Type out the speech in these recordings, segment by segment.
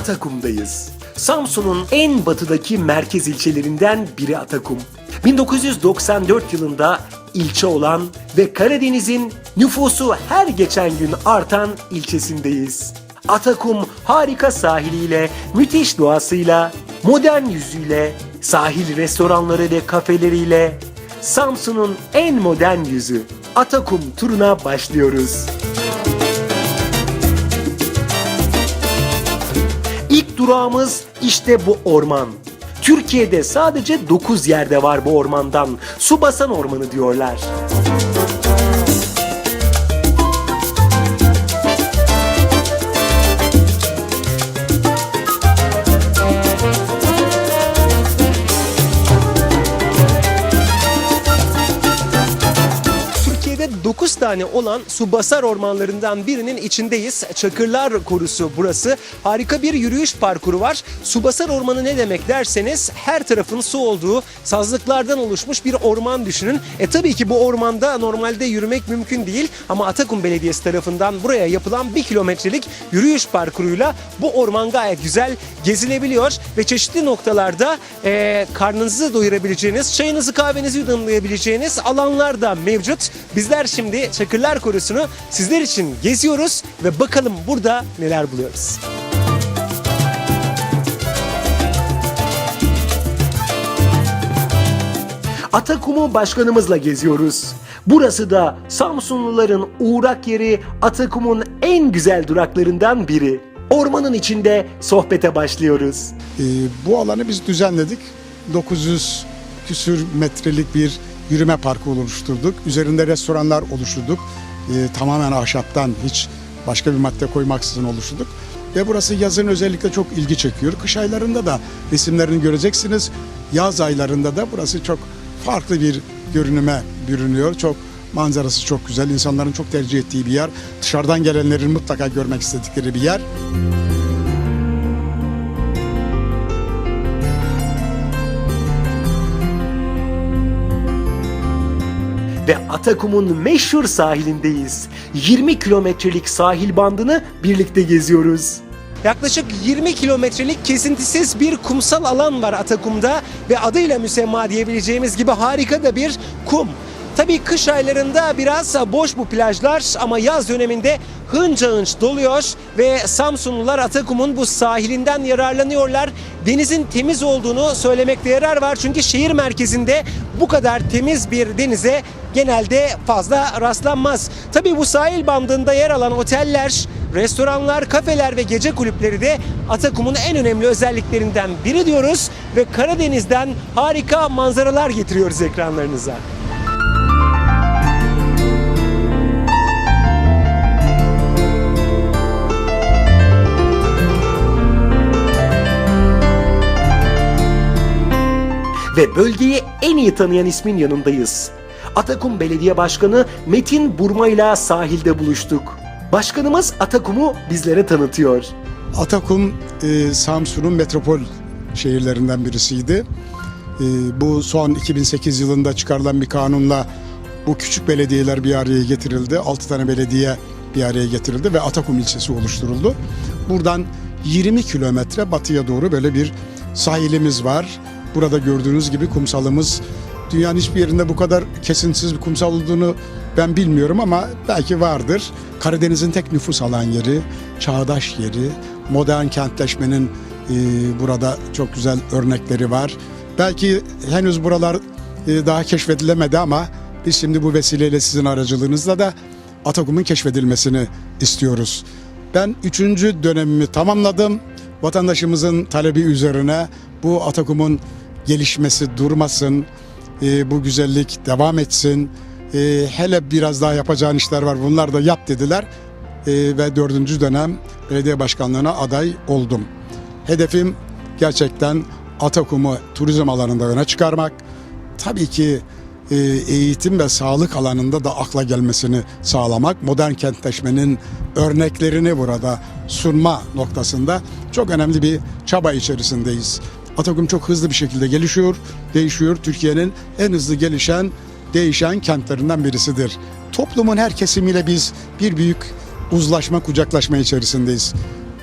Atakum'dayız. Samsun'un en batıdaki merkez ilçelerinden biri Atakum. 1994 yılında ilçe olan ve Karadeniz'in nüfusu her geçen gün artan ilçesindeyiz. Atakum harika sahiliyle, müthiş doğasıyla, modern yüzüyle, sahil restoranları ve kafeleriyle Samsun'un en modern yüzü Atakum turuna başlıyoruz. Durağımız işte bu orman. Türkiye'de sadece 9 yerde var bu ormandan. Subasan Ormanı diyorlar. 9 tane olan Subasar ormanlarından birinin içindeyiz. Çakırlar Korusu burası. Harika bir yürüyüş parkuru var. Subasar Ormanı ne demek derseniz her tarafın su olduğu sazlıklardan oluşmuş bir orman düşünün. E tabii ki bu ormanda normalde yürümek mümkün değil ama Atakum Belediyesi tarafından buraya yapılan bir kilometrelik yürüyüş parkuruyla bu orman gayet güzel gezilebiliyor ve çeşitli noktalarda e, karnınızı doyurabileceğiniz, çayınızı kahvenizi yudumlayabileceğiniz alanlar da mevcut. Bizler şimdi Çakırlar Korusu'nu sizler için geziyoruz ve bakalım burada neler buluyoruz. Atakum'u başkanımızla geziyoruz. Burası da Samsunluların uğrak yeri Atakum'un en güzel duraklarından biri. Ormanın içinde sohbete başlıyoruz. Ee, bu alanı biz düzenledik. 900 küsür metrelik bir yürüme parkı oluşturduk. Üzerinde restoranlar oluşturduk. Ee, tamamen ahşaptan hiç başka bir madde koymaksızın oluşturduk. Ve burası yazın özellikle çok ilgi çekiyor. Kış aylarında da resimlerini göreceksiniz. Yaz aylarında da burası çok farklı bir görünüme bürünüyor. Çok manzarası çok güzel. İnsanların çok tercih ettiği bir yer. Dışarıdan gelenlerin mutlaka görmek istedikleri bir yer. Ve Atakum'un meşhur sahilindeyiz. 20 kilometrelik sahil bandını birlikte geziyoruz. Yaklaşık 20 kilometrelik kesintisiz bir kumsal alan var Atakum'da ve adıyla müsemma diyebileceğimiz gibi harika da bir kum. Tabii kış aylarında biraz boş bu plajlar ama yaz döneminde hınca hınç doluyor ve Samsunlular Atakum'un bu sahilinden yararlanıyorlar. Denizin temiz olduğunu söylemekte yarar var çünkü şehir merkezinde bu kadar temiz bir denize genelde fazla rastlanmaz. Tabii bu sahil bandında yer alan oteller, restoranlar, kafeler ve gece kulüpleri de Atakum'un en önemli özelliklerinden biri diyoruz ve Karadeniz'den harika manzaralar getiriyoruz ekranlarınıza. Ve bölgeyi en iyi tanıyan ismin yanındayız. Atakum Belediye Başkanı Metin Burma ile sahilde buluştuk. Başkanımız Atakum'u bizlere tanıtıyor. Atakum e, Samsun'un metropol şehirlerinden birisiydi. E, bu son 2008 yılında çıkarılan bir kanunla bu küçük belediyeler bir araya getirildi. 6 tane belediye bir araya getirildi ve Atakum ilçesi oluşturuldu. Buradan 20 kilometre batıya doğru böyle bir sahilimiz var. Burada gördüğünüz gibi kumsalımız dünyanın hiçbir yerinde bu kadar kesintisiz bir kumsal olduğunu ben bilmiyorum ama belki vardır. Karadeniz'in tek nüfus alan yeri, çağdaş yeri, modern kentleşmenin e, burada çok güzel örnekleri var. Belki henüz buralar e, daha keşfedilemedi ama biz şimdi bu vesileyle sizin aracılığınızla da Atakum'un keşfedilmesini istiyoruz. Ben üçüncü dönemimi tamamladım. Vatandaşımızın talebi üzerine bu Atakum'un gelişmesi durmasın, e, bu güzellik devam etsin. E, hele biraz daha yapacağın işler var bunlar da yap dediler. E, ve dördüncü dönem belediye başkanlığına aday oldum. Hedefim gerçekten Atakum'u turizm alanında öne çıkarmak. Tabii ki e, eğitim ve sağlık alanında da akla gelmesini sağlamak, modern kentleşmenin örneklerini burada sunma noktasında çok önemli bir çaba içerisindeyiz. Atakum çok hızlı bir şekilde gelişiyor, değişiyor. Türkiye'nin en hızlı gelişen, değişen kentlerinden birisidir. Toplumun her kesimiyle biz bir büyük uzlaşma, kucaklaşma içerisindeyiz.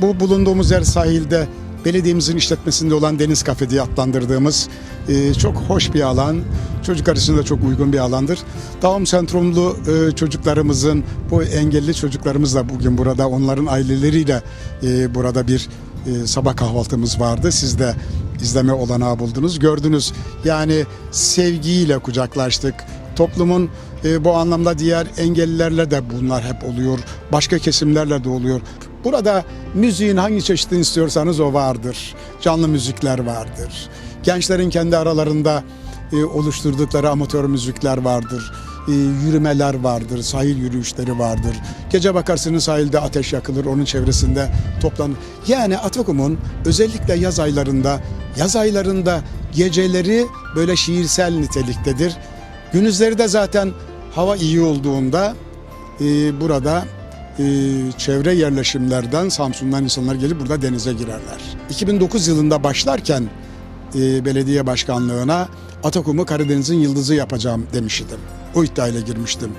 Bu bulunduğumuz yer sahilde belediyemizin işletmesinde olan Deniz Kafe diye adlandırdığımız e, çok hoş bir alan. Çocuklar için de çok uygun bir alandır. Down sendromlu e, çocuklarımızın, bu engelli çocuklarımız da bugün burada onların aileleriyle e, burada bir e, sabah kahvaltımız vardı. Siz de izleme olanağı buldunuz. Gördünüz yani sevgiyle kucaklaştık. Toplumun e, bu anlamda diğer engellilerle de bunlar hep oluyor. Başka kesimlerle de oluyor. Burada müziğin hangi çeşidini istiyorsanız o vardır. Canlı müzikler vardır. Gençlerin kendi aralarında e, oluşturdukları amatör müzikler vardır. E, yürümeler vardır, sahil yürüyüşleri vardır. Gece bakarsınız sahilde ateş yakılır, onun çevresinde toplanır. Yani Atakum'un özellikle yaz aylarında, yaz aylarında geceleri böyle şiirsel niteliktedir. Gündüzleri de zaten hava iyi olduğunda e, burada e, çevre yerleşimlerden Samsun'dan insanlar gelip burada denize girerler. 2009 yılında başlarken e, belediye başkanlığına Atakum'u Karadeniz'in yıldızı yapacağım demiştim. O iddiayla girmiştim.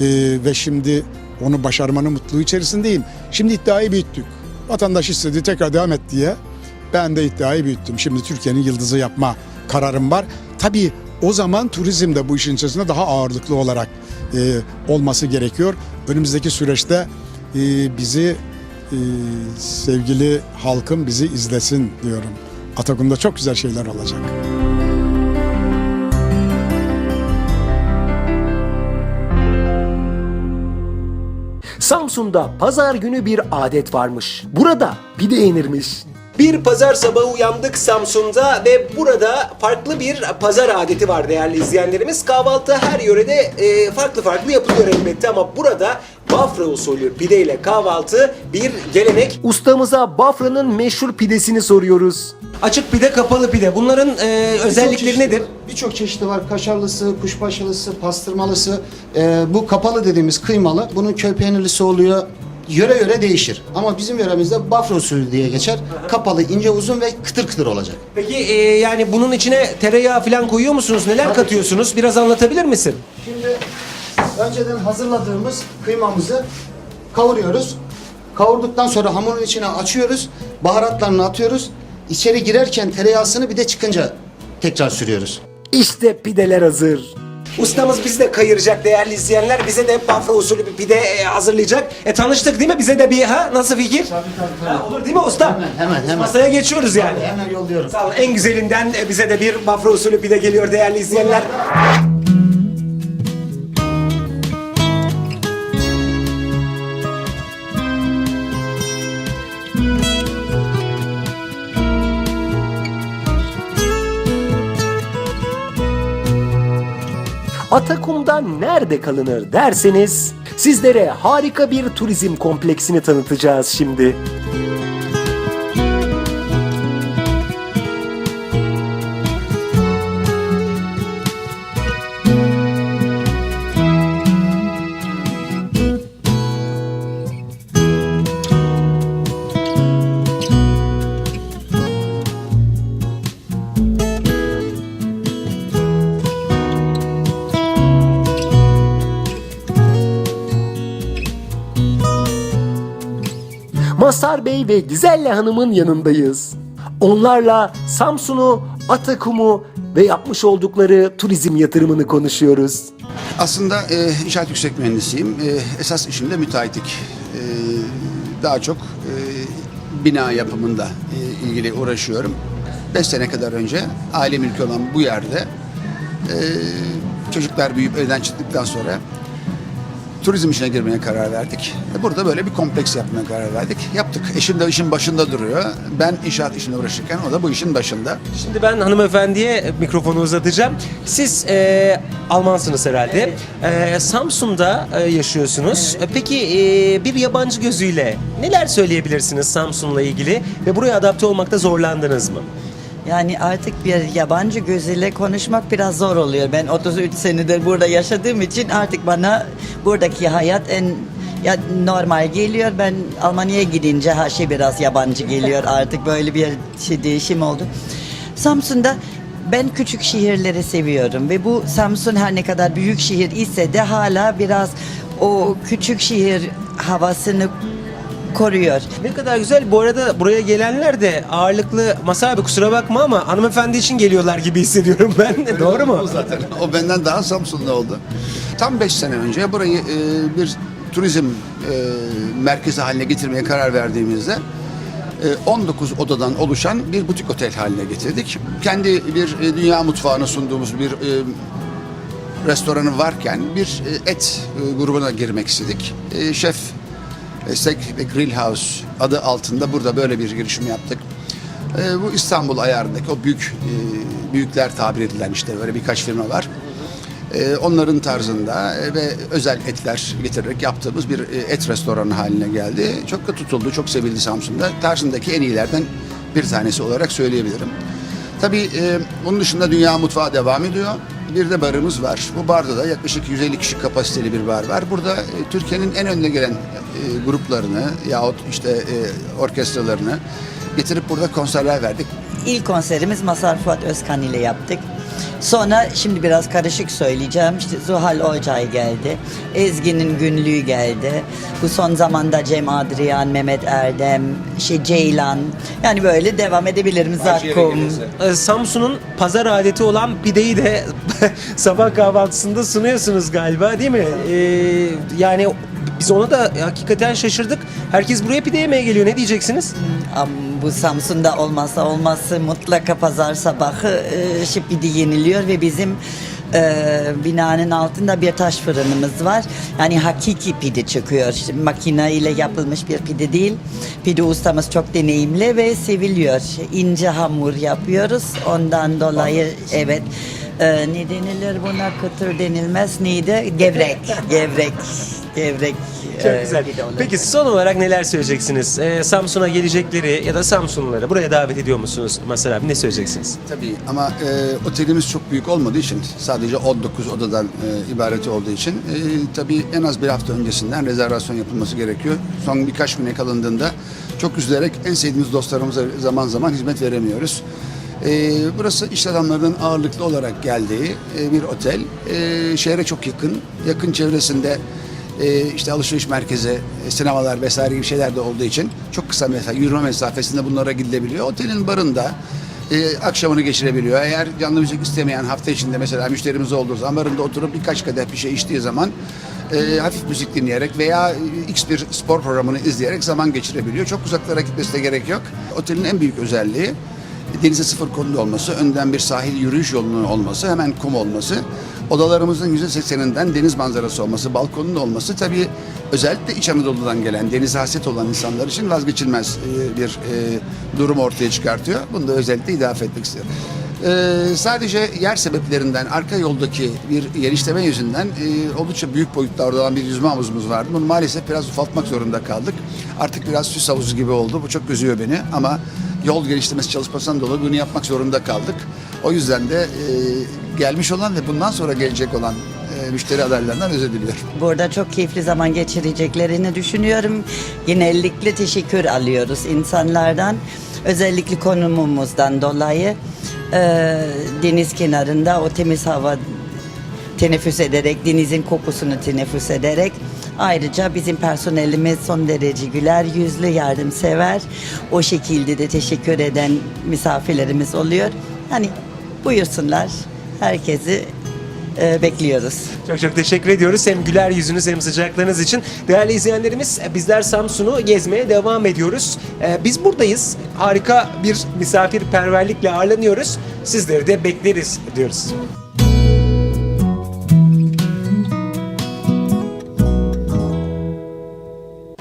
E, ve şimdi onu başarmanın mutluluğu içerisindeyim. Şimdi iddiayı büyüttük. Vatandaş istedi tekrar devam et diye ben de iddiayı büyüttüm. Şimdi Türkiye'nin yıldızı yapma kararım var. Tabii o zaman turizm de bu işin içerisinde daha ağırlıklı olarak e, olması gerekiyor. Önümüzdeki süreçte e, bizi e, sevgili halkım bizi izlesin diyorum. Atakum'da çok güzel şeyler olacak. Samsun'da pazar günü bir adet varmış. Burada pide yenirmiş. Bir pazar sabahı uyandık Samsun'da ve burada farklı bir pazar adeti var değerli izleyenlerimiz. Kahvaltı her yörede e, farklı farklı yapılıyor elbette ama burada Bafra usulü pideyle kahvaltı bir gelenek. Ustamıza Bafra'nın meşhur pidesini soruyoruz. Açık pide, kapalı pide. Bunların e, özellikleri çeşidi nedir? var. Birçok çeşidi var. Kaşarlısı, kuşbaşılısı, pastırmalısı. Ee, bu kapalı dediğimiz kıymalı. Bunun köy peynirlisi oluyor. Yöre yöre değişir. Ama bizim yöremizde bafra usulü diye geçer. Kapalı, ince, uzun ve kıtır kıtır olacak. Peki e, yani bunun içine tereyağı falan koyuyor musunuz? Neler katıyorsunuz? Biraz anlatabilir misin? Şimdi önceden hazırladığımız kıymamızı kavuruyoruz. Kavurduktan sonra hamurun içine açıyoruz. Baharatlarını atıyoruz. İçeri girerken tereyağısını bir de çıkınca tekrar sürüyoruz. İşte pideler hazır. Ustamız bizi de kayıracak değerli izleyenler. Bize de Bafra usulü bir pide e, hazırlayacak. E tanıştık değil mi? Bize de bir ha nasıl fikir? Ha, olur değil mi usta? Hemen, hemen, hemen. Masaya geçiyoruz yani. Hemen yolluyorum. Sağ olun. En güzelinden e, bize de bir Bafra usulü pide geliyor değerli izleyenler. Atakum'da nerede kalınır derseniz sizlere harika bir turizm kompleksini tanıtacağız şimdi. Masar Bey ve Gizelle Hanım'ın yanındayız. Onlarla Samsun'u, Atakum'u ve yapmış oldukları turizm yatırımını konuşuyoruz. Aslında e, inşaat yüksek mühendisiyim. E, esas işim de müteahhitlik. E, daha çok e, bina yapımında e, ilgili uğraşıyorum. 5 sene kadar önce aile mülkü olan bu yerde e, çocuklar büyüyüp evden çıktıktan sonra turizm işine girmeye karar verdik. E, Burada böyle bir kompleks yapmaya karar verdik. Yaptık. Eşim de işin başında duruyor. Ben inşaat işine uğraşırken o da bu işin başında. Şimdi ben hanımefendiye mikrofonu uzatacağım. Siz e, Almansınız herhalde. E, Samsun'da e, yaşıyorsunuz. E, Peki e, bir yabancı gözüyle neler söyleyebilirsiniz Samsun'la ilgili ve buraya adapte olmakta zorlandınız mı? Yani artık bir yabancı gözüyle konuşmak biraz zor oluyor. Ben 33 senedir burada yaşadığım için artık bana buradaki hayat en ya normal geliyor. Ben Almanya'ya gidince her şey biraz yabancı geliyor. Artık böyle bir şey değişim oldu. Samsun'da ben küçük şehirleri seviyorum ve bu Samsun her ne kadar büyük şehir ise de hala biraz o küçük şehir havasını koruyor. Ne kadar güzel. Bu arada buraya gelenler de ağırlıklı Masa abi kusura bakma ama hanımefendi için geliyorlar gibi hissediyorum ben. Doğru mu? O zaten. O benden daha Samsunlu oldu. Tam 5 sene önce burayı e, bir turizm e, merkezi haline getirmeye karar verdiğimizde e, 19 odadan oluşan bir butik otel haline getirdik. Kendi bir e, dünya mutfağını sunduğumuz bir e, restoranı varken bir e, et e, grubuna girmek istedik. E, Şef e, Steak ve Grill House adı altında burada böyle bir girişim yaptık. E, Bu İstanbul ayarındaki o büyük e, büyükler tabir edilen işte böyle birkaç firma var. E, Onların tarzında e, ve özel etler getirerek yaptığımız bir e, et restoranı haline geldi. Çok da tutuldu, çok sevildi Samsun'da. Tarzındaki en iyilerden bir tanesi olarak söyleyebilirim. Tabii e, bunun dışında dünya mutfağı devam ediyor. Bir de barımız var. Bu barda da yaklaşık 150 kişi kapasiteli bir bar var. Burada e, Türkiye'nin en önde gelen e, gruplarını yahut işte e, orkestralarını getirip burada konserler verdik. İlk konserimiz Masar Fuat Özkan ile yaptık. Sonra şimdi biraz karışık söyleyeceğim. İşte Zuhal Olcay geldi. Ezgi'nin günlüğü geldi. Bu son zamanda Cem Adrian, Mehmet Erdem, şey Ceylan. Yani böyle devam edebilirim. Zakkum. Ee, Samsun'un pazar adeti olan pideyi de sabah kahvaltısında sunuyorsunuz galiba değil mi? Ee, yani biz ona da hakikaten şaşırdık. Herkes buraya pide yemeye geliyor. Ne diyeceksiniz? Am, Bu Samsun'da olmazsa olmazsa mutlaka pazar sabahı e, şipidi yeniliyor ve bizim e, binanın altında bir taş fırınımız var. Yani hakiki pide çıkıyor. Şimdi makine ile yapılmış bir pide değil. Pide ustamız çok deneyimli ve seviliyor. İnce hamur yapıyoruz. Ondan dolayı evet. E, ne denilir buna kıtır denilmez neydi? Gevrek, gevrek, gevrek. Çok e, güzel. pide olur. Peki son olarak neler söyleyeceksiniz? Ee, Samsun'a gelecekleri ya da Samsunluları buraya davet ediyor musunuz? Mesela abi ne söyleyeceksiniz? Tabii ama e, otelimiz çok büyük olmadığı için sadece 19 odadan e, ibaret olduğu için e, tabii en az bir hafta öncesinden rezervasyon yapılması gerekiyor. Son birkaç güne kalındığında çok üzülerek en sevdiğimiz dostlarımıza zaman zaman hizmet veremiyoruz. E, burası iş adamlarının ağırlıklı olarak geldiği e, bir otel. E, şehre çok yakın. Yakın çevresinde e, işte alışveriş merkezi, e, sinemalar vesaire gibi şeyler de olduğu için çok kısa mesafe, yürüme mesafesinde bunlara gidilebiliyor. Otelin barında e, akşamını geçirebiliyor. Eğer canlı müzik istemeyen hafta içinde mesela müşterimiz olduğu zaman barında oturup birkaç kadeh bir şey içtiği zaman e, hafif müzik dinleyerek veya e, X bir spor programını izleyerek zaman geçirebiliyor. Çok uzaklara gitmesine gerek yok. Otelin en büyük özelliği denize sıfır konulu olması, önden bir sahil yürüyüş yolunun olması, hemen kum olması, odalarımızın %80'inden deniz manzarası olması, balkonun olması tabii özellikle İç Anadolu'dan gelen, denize hasret olan insanlar için vazgeçilmez e, bir e, durum ortaya çıkartıyor. Bunu da özellikle idafe etmek istiyorum. Ee, sadece yer sebeplerinden arka yoldaki bir genişleme yüzünden e, oldukça büyük boyutlarda olan bir yüzme havuzumuz vardı. Bunu maalesef biraz ufaltmak zorunda kaldık. Artık biraz süs havuzu gibi oldu. Bu çok üzüyor beni ama yol geliştirmesi çalışmasından dolayı bunu yapmak zorunda kaldık. O yüzden de e, gelmiş olan ve bundan sonra gelecek olan e, müşteri adaylarından özür diliyorum. Burada çok keyifli zaman geçireceklerini düşünüyorum. Genellikle teşekkür alıyoruz insanlardan. Özellikle konumumuzdan dolayı e, deniz kenarında o temiz hava teneffüs ederek, denizin kokusunu teneffüs ederek ayrıca bizim personelimiz son derece güler yüzlü, yardımsever. O şekilde de teşekkür eden misafirlerimiz oluyor. Hani buyursunlar. Herkesi e, bekliyoruz. Çok çok teşekkür ediyoruz. Hem güler yüzünüz hem sıcaklarınız için. Değerli izleyenlerimiz e, bizler Samsun'u gezmeye devam ediyoruz. Ee, Biz buradayız. Harika bir misafirperverlikle ağırlanıyoruz. Sizleri de bekleriz diyoruz.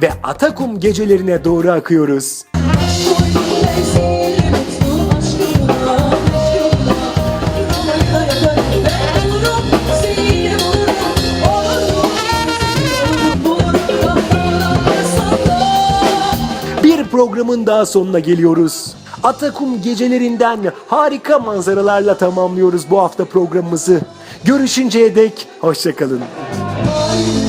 Ve Atakum gecelerine doğru akıyoruz. Bir programın daha sonuna geliyoruz. Atakum gecelerinden harika manzaralarla tamamlıyoruz bu hafta programımızı. Görüşünceye dek hoşçakalın. Boynum